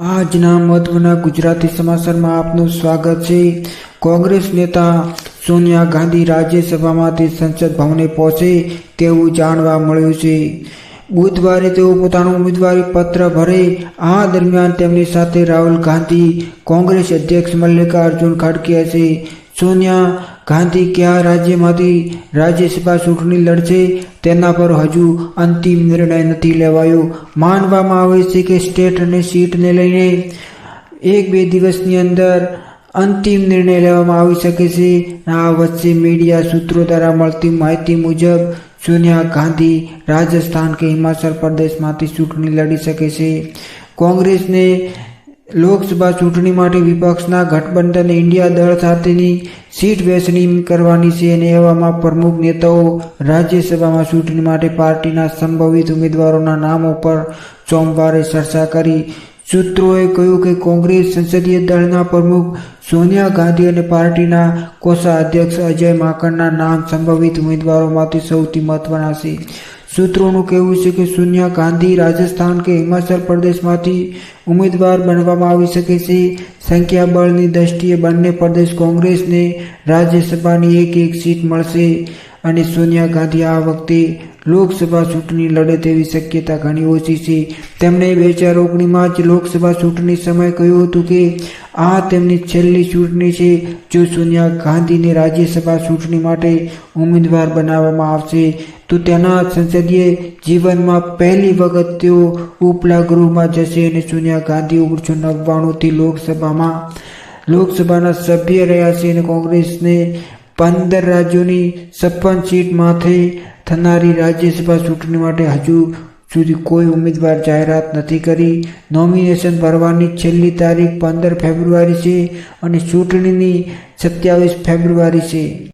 આજના મહત્વના ગુજરાતી સમાચારમાં આપનું સ્વાગત છે. કોંગ્રેસ નેતા સોનિયા ગાંધી રાજ્યસભામાંથી સંસદ ભવને પહોંચે તેવું જાણવા મળ્યું છે. બુધવારે તેઓ પોતાનું ઉમેદવારી પત્ર ભરે, આ દરમિયાન તેમની સાથે રાહુલ ગાંધી કોંગ્રેસ અધ્યક્ષ મલ્લિકાર્જુન ખડગે હશે. સોનિયા ગાંધી કયા રાજ્યમાંથી રાજ્યસભા ચૂંટણી લડશે તેના પર હજુ અંતિમ નિર્ણય નથી લેવાયો. માનવામાં આવે છે કે સ્ટેટ અને સીટને લઈને એક બે દિવસની અંદર અંતિમ નિર્ણય લેવામાં આવી શકે છે. આ વચ્ચે મીડિયા સૂત્રો દ્વારા મળતી માહિતી મુજબ સોનિયા ગાંધી રાજસ્થાન કે હિમાચલ પ્રદેશમાંથી ચૂંટણી લડી શકે છે. કોંગ્રેસને લોકસભા ચૂંટણી માટે વિપક્ષના ગઠબંધન ઇન્ડિયા દળ સાથેની સીટ વહેંચણી કરવાની છે અને એવામાં પ્રમુખ નેતાઓ રાજ્યસભામાં ચૂંટણી માટે પાર્ટીના સંભવિત ઉમેદવારોના નામો પર સોમવારે ચર્ચા કરી. સૂત્રોએ કહ્યું કે કોંગ્રેસ સંસદીય દળના પ્રમુખ સોનિયા ગાંધી અને પાર્ટીના કોષાધ્યક્ષ અજય માકણના નામ સંભવિત ઉમેદવારોમાંથી સૌથી મહત્વના છે. સૂત્રોનું કહેવું છે કે સોનિયા ગાંધી રાજસ્થાન કે હિમાચલ પ્રદેશમાંથી ઉમેદવાર બનવામાં આવી શકે છે. સંખ્યાબળની દ્રષ્ટિએ બંને પ્રદેશ કોંગ્રેસને રાજ્યસભાની એક એક સીટ મળશે અને સોનિયા ગાંધી આ વખતે લોકસભા ચૂંટણી લડે તેવી શક્યતા ઘણી ઓછી છે. તેમણે બે હજાર ઓગણીસમાં જ લોકસભા ચૂંટણી સમયે કહ્યું હતું કે આ તેમની છેલ્લી ચૂંટણી છે જો સોનિયા ગાંધીને રાજ્યસભા ચૂંટણી માટે ઉમેદવાર બનાવવામાં આવશે, તો તેના સંસદીય જીવનમાં પહેલી વખત તેઓ ઉપલા ગૃહમાં જશે અને સોનિયા ગાંધી ઓગણીસો નવ્વાણુંથી લોકસભામાં. લોકસભાના સભ્ય રહ્યા છે અને કોંગ્રેસને પંદર રાજ્યોની છપ્પન સીટમાંથી થનારી રાજ્યસભા ચૂંટણી માટે હજુ સુધી કોઈ ઉમેદવાર જાહેરાત નથી કરી. નોમિનેશન ભરવાની છેલ્લી તારીખ પંદર ફેબ્રુઆરી છે અને ચૂંટણીની સત્યાવીસ ફેબ્રુઆરી છે.